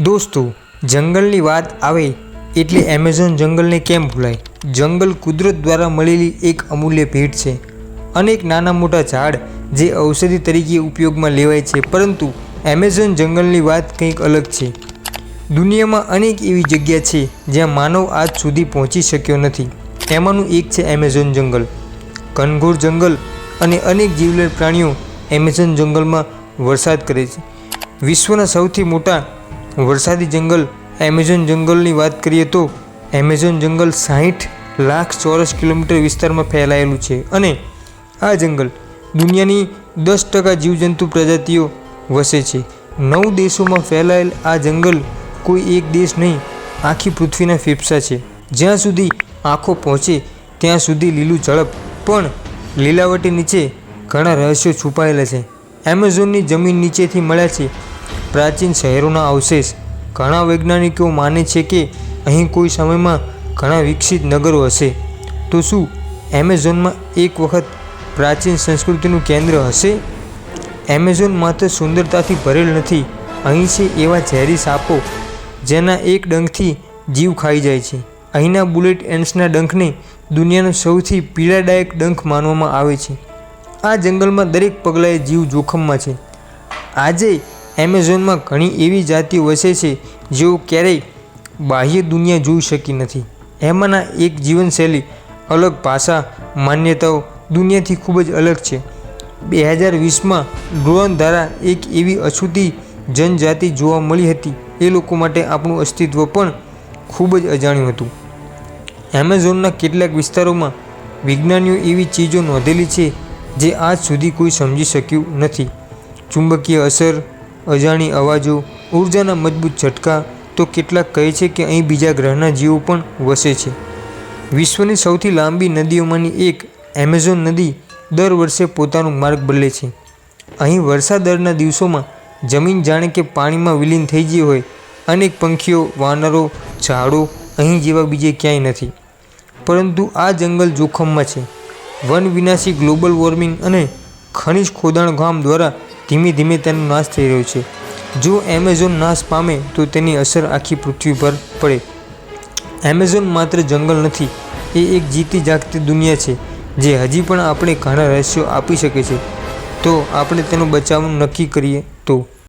દોસ્તો, જંગલની વાત આવે એટલે એમેઝોન જંગલને કેમ ભૂલાય? જંગલ કુદરત દ્વારા મળેલી એક અમૂલ્ય ભેટ છે. અનેક નાના મોટા ઝાડ જે ઔષધિ તરીકે ઉપયોગમાં લેવાય છે, પરંતુ એમેઝોન જંગલની વાત કંઈક અલગ છે. દુનિયામાં અનેક એવી જગ્યા છે જ્યાં માનવ આજ સુધી પહોંચી શક્યો નથી. એમાંનું એક છે એમેઝોન જંગલ. ઘનઘોર જંગલ અને અનેક જીવલેણ પ્રાણીઓ એમેઝોન જંગલમાં વરસાદ કરે છે. વિશ્વના સૌથી મોટા વરસાદી જંગલ, એમેઝોન જંગલની વાત કરીએ તો એમેઝોન જંગલ સાહીઠ લાખ ચોરસ કિલોમીટર વિસ્તારમાં ફેલાયેલું છે અને આ જંગલ દુનિયાની દસ ટકા જીવજંતુ પ્રજાતિઓ વસે છે. નવ દેશોમાં ફેલાયેલ આ જંગલ કોઈ એક દેશ નહીં, આખી પૃથ્વીના ફેફસા છે. જ્યાં સુધી આંખો પહોંચે, ત્યાં સુધી લીલું ઝડપ, પણ લીલાવટી નીચે ઘણા રહસ્યો છુપાયેલા છે. એમેઝોનની જમીન નીચેથી મળ્યા છે. પ્રાચીન શહેરોના અવશેષ. ઘણા વૈજ્ઞાનિકો માને છે કે અહીં કોઈ સમયમાં ઘણા વિકસિત નગરો હશે. તો શું એમેઝોનમાં એક વખત પ્રાચીન સંસ્કૃતિનું કેન્દ્ર હશે? એમેઝોન માત્ર સુંદરતાથી ભરેલ નથી, અહીં છે એવા ઝેરી સાપો, જેના એક ડંખથી જીવ ખાઈ જાય છે. અહીંના બુલેટ એન્ડ્સના ડંખને દુનિયાનો સૌથી પીડાદાયક ડંખ માનવામાં આવે છે. આ જંગલમાં દરેક પગલાએ જીવ જોખમમાં છે. આજે એમેઝોનમાં ઘણી એવી જાતિઓ વસે છે જેઓ ક્યારેય બાહ્ય દુનિયા જોઈ શકી નથી. એમાંના એક જીવનશૈલી, અલગ ભાષા, માન્યતાઓ દુનિયાથી ખૂબ જ અલગ છે. બે હજાર વીસમાં ડ્રોન દ્વારા એક એવી અછૂતી જનજાતિ જોવા મળી હતી. એ લોકો માટે આપણું અસ્તિત્વ પણ ખૂબ જ અજાણ્યું હતું. એમેઝોનના કેટલાક વિસ્તારોમાં વિજ્ઞાનીઓ એવી ચીજો નોંધેલી છે જે આજ સુધી કોઈ સમજી શક્યું નથી. ચુંબકીય અસર અજાણી અવાજો, ઉર્જાના મજબૂત ઝટકા, તો કેટલાક કહે છે કે અહીં બીજા ગ્રહના જીવો પણ વસે છે. વિશ્વની સૌથી લાંબી નદીઓમાંની એક એમેઝોન નદી દર વર્ષે પોતાનો માર્ગ બદલે છે. અહીં વરસાદના દિવસોમાં જમીન જાણે કે પાણીમાં વિલીન થઈ ગઈ હોય, અનેક પંખીઓ, વાનરો, ઝાડો અહીં જેવા બીજે ક્યાંય નથી. પરંતુ આ જંગલ જોખમમાં છે. વન વિનાશી ગ્લોબલ વોર્મિંગ અને ખનિજ ખોદાણ ગામ દ્વારા ધીમે ધીમે તેનો નાશ થઈ રહ્યો છે. જો એમેઝોન નાશ પામે, તો તેની અસર આખી પૃથ્વી પર પડે. એમેઝોન માત્ર જંગલ નથી, એ એક જીતી જાગતી દુનિયા છે, જે હજી પણ આપણે ઘણા રહસ્યો આપી શકે છે. તો આપણે તેનું બચાવવાનું નક્કી કરીએ તો.